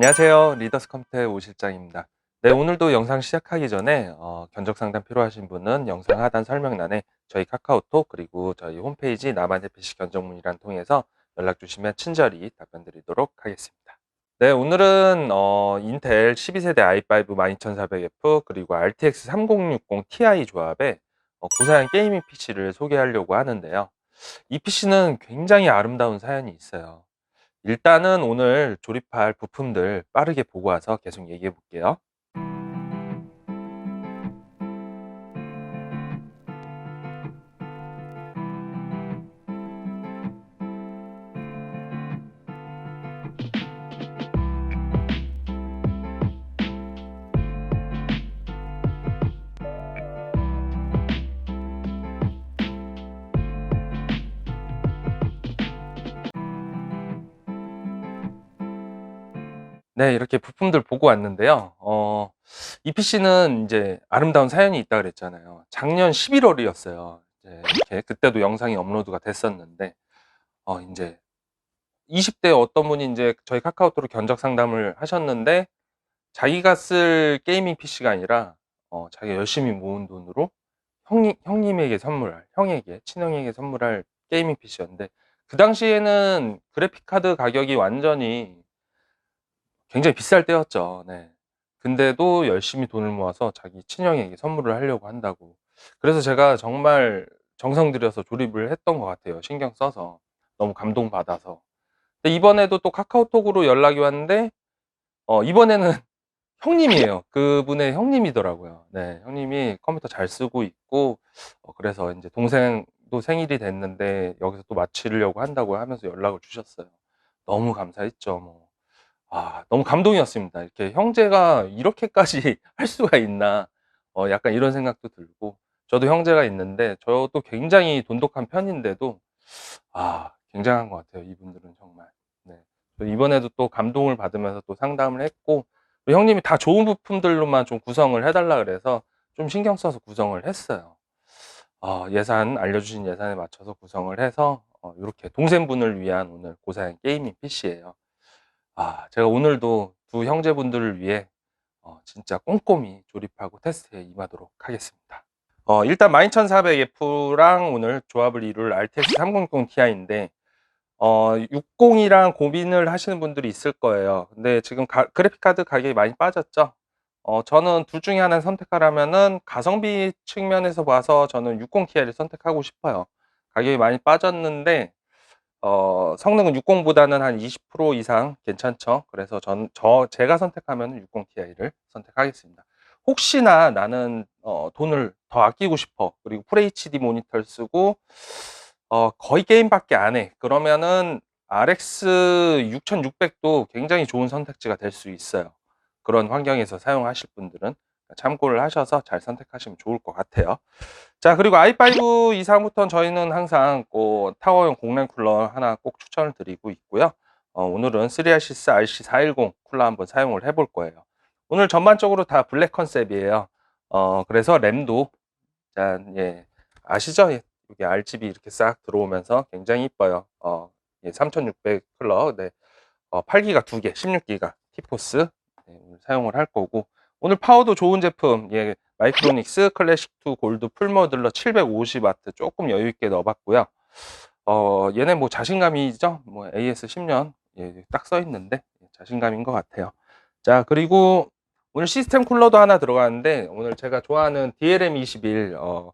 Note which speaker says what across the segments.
Speaker 1: 안녕하세요. 리더스 컴퓨터의 오 실장입니다. 네, 오늘도 영상 시작하기 전에 어, 견적 상담 필요하신 분은 영상 하단 설명란에 저희 카카오톡 그리고 저희 홈페이지 나만의 PC 견적문이란 통해서 연락 주시면 친절히 답변 드리도록 하겠습니다. 네, 오늘은 어, 인텔 12세대 i5 12400F 그리고 RTX 3060 Ti 조합의 어, 고사양 게이밍 PC를 소개하려고 하는데요. 이 PC는 굉장히 아름다운 사연이 있어요. 일단은 오늘 조립할 부품들 빠르게 보고 와서 계속 얘기해 볼게요. 네, 이렇게 부품들 보고 왔는데요. 어, 이 PC는 이제 아름다운 사연이 있다 그랬잖아요. 작년 11월이었어요. 이제 이렇게 그때도 영상이 업로드가 됐었는데, 어, 이제 20대 어떤 분이 이제 저희 카카오톡으로 견적 상담을 하셨는데, 자기가 쓸 게이밍 PC가 아니라, 어, 자기가 열심히 모은 돈으로 형님, 형님에게 선물할, 형에게, 친형에게 선물할 게이밍 PC였는데, 그 당시에는 그래픽카드 가격이 완전히 굉장히 비쌀 때였죠. 네. 근데도 열심히 돈을 모아서 자기 친형에게 선물을 하려고 한다고. 그래서 제가 정말 정성 들여서 조립을 했던 것 같아요. 신경 써서. 너무 감동받아서. 이번에도 또 카카오톡으로 연락이 왔는데, 어, 이번에는 형님이에요. 그분의 형님이더라고요. 네, 형님이 컴퓨터 잘 쓰고 있고, 어, 그래서 이제 동생도 생일이 됐는데, 여기서 또 마치려고 한다고 하면서 연락을 주셨어요. 너무 감사했죠, 뭐. 아, 너무 감동이었습니다. 이렇게 형제가 이렇게까지 할 수가 있나. 어, 약간 이런 생각도 들고. 저도 형제가 있는데, 저도 굉장히 돈독한 편인데도, 아, 굉장한 것 같아요. 이분들은 정말. 네. 저 이번에도 또 감동을 받으면서 또 상담을 했고, 또 형님이 다 좋은 부품들로만 좀 구성을 해달라 그래서 좀 신경 써서 구성을 했어요. 어, 예산, 알려주신 예산에 맞춰서 구성을 해서, 어, 이렇게 동생분을 위한 오늘 고사양 게이밍 PC예요. 아, 제가 오늘도 두 형제분들을 위해 어, 진짜 꼼꼼히 조립하고 테스트에 임하도록 하겠습니다. 어, 일단 12400F랑 오늘 조합을 이룰 RTX 3060 Ti인데 어, 60이랑 고민을 하시는 분들이 있을 거예요. 근데 지금 가, 그래픽카드 가격이 많이 빠졌죠. 어, 저는 둘 중에 하나를 선택하라면은 가성비 측면에서 봐서 저는 60 Ti를 선택하고 싶어요. 가격이 많이 빠졌는데 어, 성능은 60보다는 한 20% 이상 괜찮죠. 그래서 전, 저, 제가 선택하면 60 Ti를 선택하겠습니다. 혹시나 나는, 어, 돈을 더 아끼고 싶어. 그리고 FHD 모니터를 쓰고, 어, 거의 게임밖에 안 해. 그러면은 RX 6600도 굉장히 좋은 선택지가 될 수 있어요. 그런 환경에서 사용하실 분들은. 참고를 하셔서 잘 선택하시면 좋을 것 같아요. 자, 그리고 i5 이상부터는 저희는 항상 꼭 타워용 공랭 쿨러 하나 꼭 추천을 드리고 있고요. 어, 오늘은 3RCS RC410 쿨러 한번 사용을 해볼 거예요. 오늘 전반적으로 다 블랙 컨셉이에요. 어, 그래서 램도, 짠, 예, 아시죠? 예, 여기 RGB 이렇게 싹 들어오면서 굉장히 이뻐요. 어, 예, 3600 쿨러, 네, 어, 8기가 2개, 16기가 티포스 네, 사용을 할 거고, 오늘 파워도 좋은 제품, 예, 마이크로닉스 클래식2 골드 풀모듈러 750W 조금 여유있게 넣어봤고요. 어, 얘네 뭐 자신감이죠? 뭐 AS 10년, 예, 딱 써있는데, 자신감인 것 같아요. 자, 그리고 오늘 시스템 쿨러도 하나 들어가는데, 오늘 제가 좋아하는 DLM21, 어,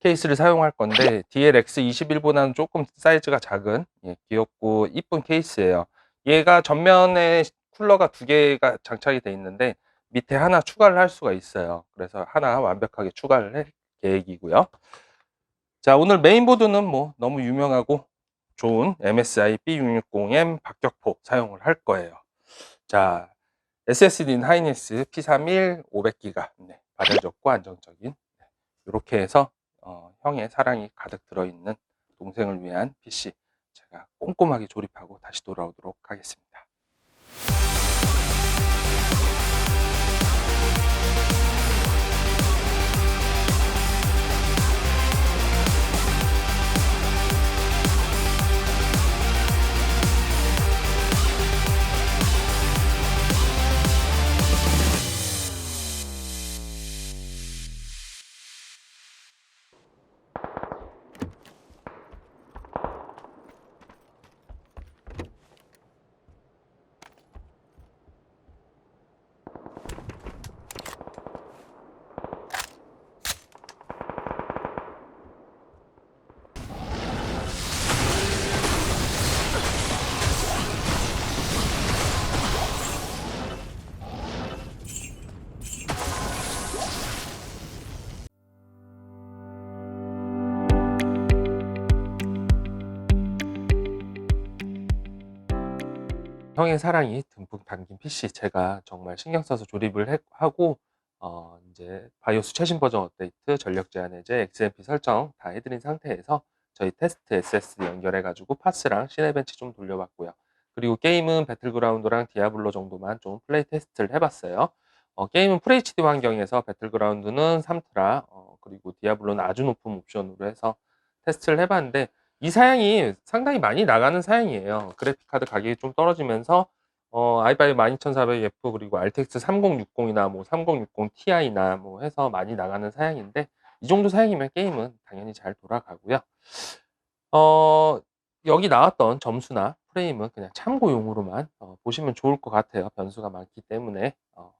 Speaker 1: 케이스를 사용할 건데, DLX21보다는 조금 사이즈가 작은, 예, 귀엽고 이쁜 케이스예요. 얘가 전면에 쿨러가 두 개가 장착이 돼 있는데, 밑에 하나 추가를 할 수가 있어요. 그래서 하나 완벽하게 추가를 할 계획이고요. 자, 오늘 메인보드는 뭐 너무 유명하고 좋은 MSI B660M 박격포 사용을 할 거예요. 자, SSD는 하이닉스 P31 500기가 네, 발열적고 안정적인 이렇게 해서 어, 형의 사랑이 가득 들어있는 동생을 위한 PC 제가 꼼꼼하게 조립하고 다시 돌아오도록 하겠습니다. 형의 사랑이 듬뿍 담긴 PC 제가 정말 신경 써서 조립을 해- 하고 어, 이제 바이오스 최신 버전 업데이트, 전력 제한 해제, XMP 설정 다 해 드린 상태에서 저희 테스트 SSD 연결해 가지고 파스랑 시네벤치 좀 돌려봤고요. 그리고 게임은 배틀그라운드랑 디아블로 정도만 좀 플레이 테스트를 해 봤어요. 어, 게임은 FHD 환경에서 배틀그라운드는 3트라, 어, 그리고 디아블로는 아주 높은 옵션으로 해서 테스트를 해 봤는데 이 사양이 상당히 많이 나가는 사양이에요. 그래픽카드 가격이 좀 떨어지면서 어, i5 12400F 그리고 RTX 3060이나 뭐 3060 Ti나 뭐 해서 많이 나가는 사양인데 이 정도 사양이면 게임은 당연히 잘 돌아가고요. 어, 여기 나왔던 점수나 프레임은 그냥 참고용으로만 어, 보시면 좋을 것 같아요. 변수가 많기 때문에. 어.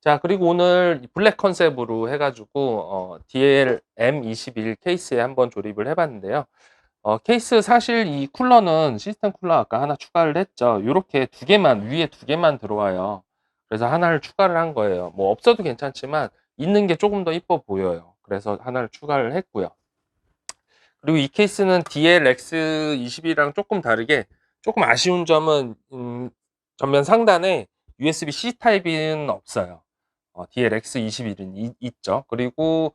Speaker 1: 자, 그리고 오늘 이 블랙 컨셉으로 해가지고 어, DLM21 케이스에 한번 조립을 해봤는데요. 어, 케이스 사실 이 쿨러는 시스템 쿨러 아까 하나 추가를 했죠. 이렇게 두 개만 위에 두 개만 들어와요. 그래서 하나를 추가를 한 거예요. 뭐 없어도 괜찮지만 있는 게 조금 더 이뻐 보여요. 그래서 하나를 추가를 했고요. 그리고 이 케이스는 DLX21이랑 조금 다르게 조금 아쉬운 점은 음, 전면 상단에 USB-C 타입은 없어요. 어, DLX21은 있죠. 그리고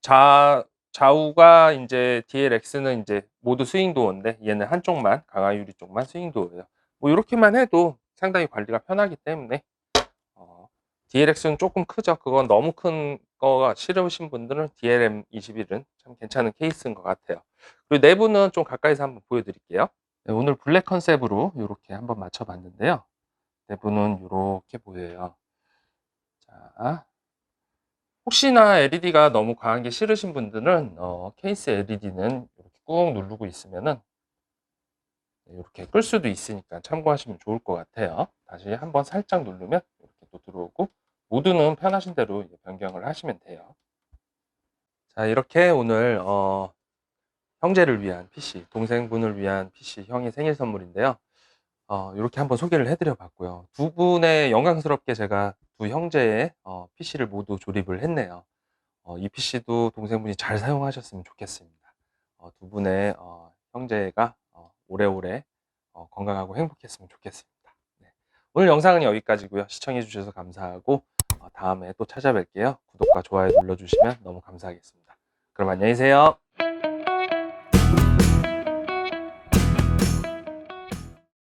Speaker 1: 좌 좌우가 이제 DLX는 이제 모두 스윙 도어인데 얘는 한쪽만 강화 유리 쪽만 스윙 도어예요. 뭐 이렇게만 해도 상당히 관리가 편하기 때문에 어, DLX는 조금 크죠. 그건 너무 큰 거가 싫으신 분들은 DLM21은 참 괜찮은 케이스인 것 같아요. 그리고 내부는 좀 가까이서 한번 보여드릴게요. 네, 오늘 블랙 컨셉으로 이렇게 한번 맞춰봤는데요. 내부는 이렇게 보여요. 자, 혹시나 LED가 너무 과한 게 싫으신 분들은 어, 케이스 LED는 이렇게 꾹 누르고 있으면은 이렇게 끌 수도 있으니까 참고하시면 좋을 것 같아요. 다시 한번 살짝 누르면 이렇게 또 들어오고 모드는 편하신 대로 변경을 하시면 돼요. 자 이렇게 오늘 어, 형제를 위한 PC, 동생분을 위한 PC 형의 생일 선물인데요. 어, 이렇게 한번 소개를 해드려 봤고요. 두 분의 영광스럽게 제가 두 형제의 어, PC를 모두 조립을 했네요. 어, 이 PC도 동생분이 잘 사용하셨으면 좋겠습니다. 어, 두 분의 어, 형제가 어, 오래오래 어, 건강하고 행복했으면 좋겠습니다. 네. 오늘 영상은 여기까지고요. 시청해 주셔서 감사하고 어, 다음에 또 찾아뵐게요. 구독과 좋아요 눌러주시면 너무 감사하겠습니다. 그럼 안녕히 계세요.